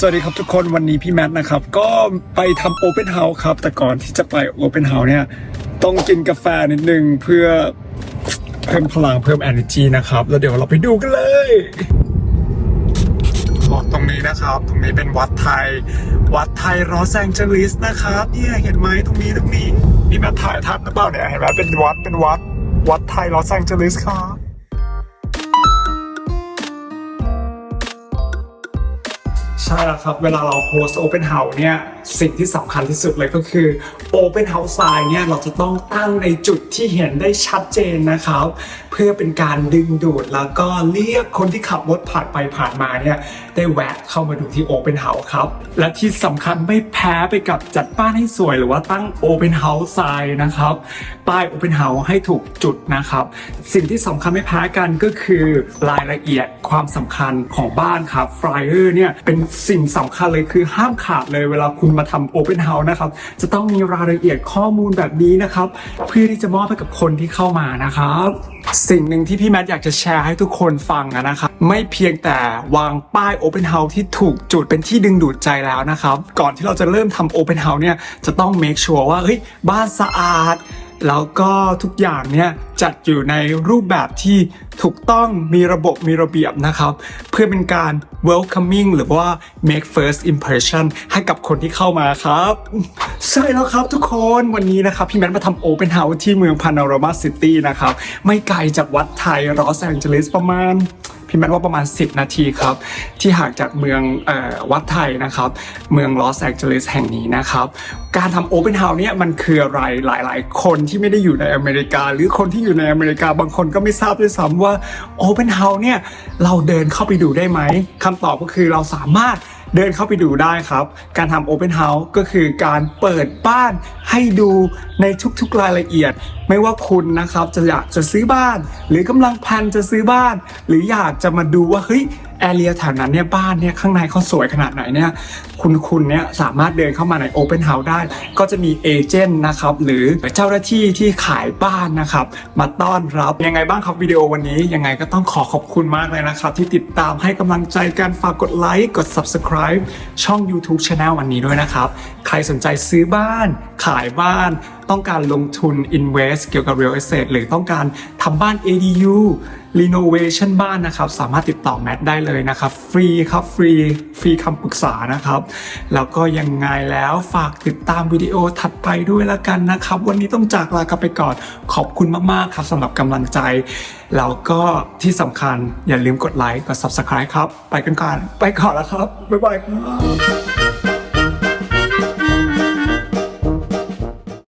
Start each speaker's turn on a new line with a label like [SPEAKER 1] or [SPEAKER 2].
[SPEAKER 1] สวัสดีครับทุกคนวันนี้พี่แมทนะครับ ก็ไปทำโอเ n นเฮาส์ครับ แต่ก่อนที่จะไปโอเ n นเฮาส์เนี่ย ต้องกินกาแฟนิดนึงเพื่อเพิ่มพลังเพิ่ม energy นะครับ แล้วเดี๋ยวเราไปดูกันเลยอ๋อตรงนี้นะครับ ตรงนี้เป็นวัดไทย วัดไทยรอสแองเจลิสนะครับเนี่ยเห็นไหมตรงนี้ตรงนี้นี่แมทถ่ายทันหรือเปล่าเนี่ยเห็นไหมเป็นวัดเป็นวัด วัดไทยรอสแองเจลิสครับ ใช่แล้วครับ เวลาเราโพสโอเ n นเฮาส์เนี่ยสิ่งที่สำคัญที่สุดเลยก็คือโอเ n นเฮาส์ไซน์เนี่ยเราจะต้องตั้งในจุดที่เห็นได้ชัดเจนนะครับเพื่อเป็นการดึงดูดแล้วก็เรียกคนที่ขับรถผ่านไปผ่านมาเนี่ยได้แวะเข้ามาดูที่โอเ n นเฮาส์ครับ และที่สำคัญไม่แพ้ไปกับจัดบ้านให้สวยหรือว่าตั้งโอเ n นเฮาส์ไซน์นะครับป้ายโอเ n นเฮาส์ให้ถูกจุดนะครับ สิ่งที่สำคัญไม่แพ้กันก็คือรายละเอียดความสำคัญของบ้านครับฟลายเออร์เนี่ยเป็นสิ่งสำคัญเลยคือห้ามขาดเลยเวลาคุณมาทำโอเ n นเฮาส์นะครับจะต้องมีรายละเอียดข้อมูลแบบนี้นะครับ เพื่อที่จะมอบให้กับคนที่เข้ามานะครับ สิ่งหนึ่งที่พี่แมทอยากจะแชร์ให้ทุกคนฟังนะครับไม่เพียงแต่วางป้าย Open House ที่ถูกจุดเป็นที่ดึงดูดใจแล้วนะครับ ก่อนที่เราจะเริ่มทำ Open House เนี่ยจะต้อง make sure ว่าเฮ้ยบ้านสะอาด แล้วก็ทุกอย่างเนี่ยจัดอยู่ในรูปแบบที่ถูกต้องมีระบบมีระเบียบนะครับ เพื่อเป็นการ welcoming หรือว่า make first impression ให้กับคนที่เข้ามาครับใช่แล้วครับทุกคนวันนี้นะครับ พี่แมทมาทำ Open House ที่เมือง Panorama City นะครับ ไม่ไกลจากวัดไทยลอสแองเจลิสประมาณ พี่แมทว่าประมาณ 10 นาทีครับ ที่ห่างจากเมืองออวัดไทยนะครับ เมืองลอสแองเจลิสแห่งนี้นะครับ การทำโอเปนเฮาส์เนี่ยมันคืออะไรหลายๆ คนที่ไม่ได้อยู่ในอเมริกา หรือคนที่อยู่ในอเมริกาบางคนก็ไม่ทราบด้วยซ้ำว่าโอเปนเฮาส์เนี่ยเราเดินเข้าไปดูได้ไหมคำตอบก็คือเราสามารถ เดินเข้าไปดูได้ครับ การทำโอเ n นเฮาส์ก็คือการเปิดบ้านให้ดูในทุกๆรายละเอียด ไม่ว่าคุณนะครับจะอยากจะซื้อบ้าน หรือกำลังพันจะซื้อบ้าน หรืออยากจะมาดูว่าเฮ้ย แอเรียแถวนั้นเนี่ยบ้านเนี่ยข้างในเขาสวยขนาดไหนเนี่ยคุณคุณเนี่ยสามารถเดินเข้ามาใน Open House ได้ ก็จะมีเอเจนต์นะครับหรือเจ้าหน้าที่ที่ขายบ้านนะครับ มาต้อนรับยังไงบ้างครับวิดีโอวันนี้ยังไงก็ต้องขอขอบคุณมากเลยนะครับ ที่ติดตามให้กำลังใจการฝากกดไลค์กด Subscribe ช่อง YouTube Channel วันนี้ด้วยนะครับ ใครสนใจซื้อบ้าน ขายบ้าน ต้องการลงทุน invest เกี่ยวกับ real estate หรือต้องการทำบ้าน ADU renovation บ้านนะครับ สามารถติดต่อแมทได้เลยนะครับ ฟรีครับ ฟรี ฟรีคำปรึกษานะครับ แล้วก็ยังไงแล้วฝากติดตามวิดีโอถัดไปด้วยละกันนะครับ วันนี้ต้องจากลากันไปก่อน ขอบคุณมาก ๆ ครับสำหรับกำลังใจ แล้วก็ที่สำคัญอย่าลืมกดไลค์ กด subscribe ครับ ไปกันก่อน ไปก่อนแล้วครับ บ๊ายบายครับ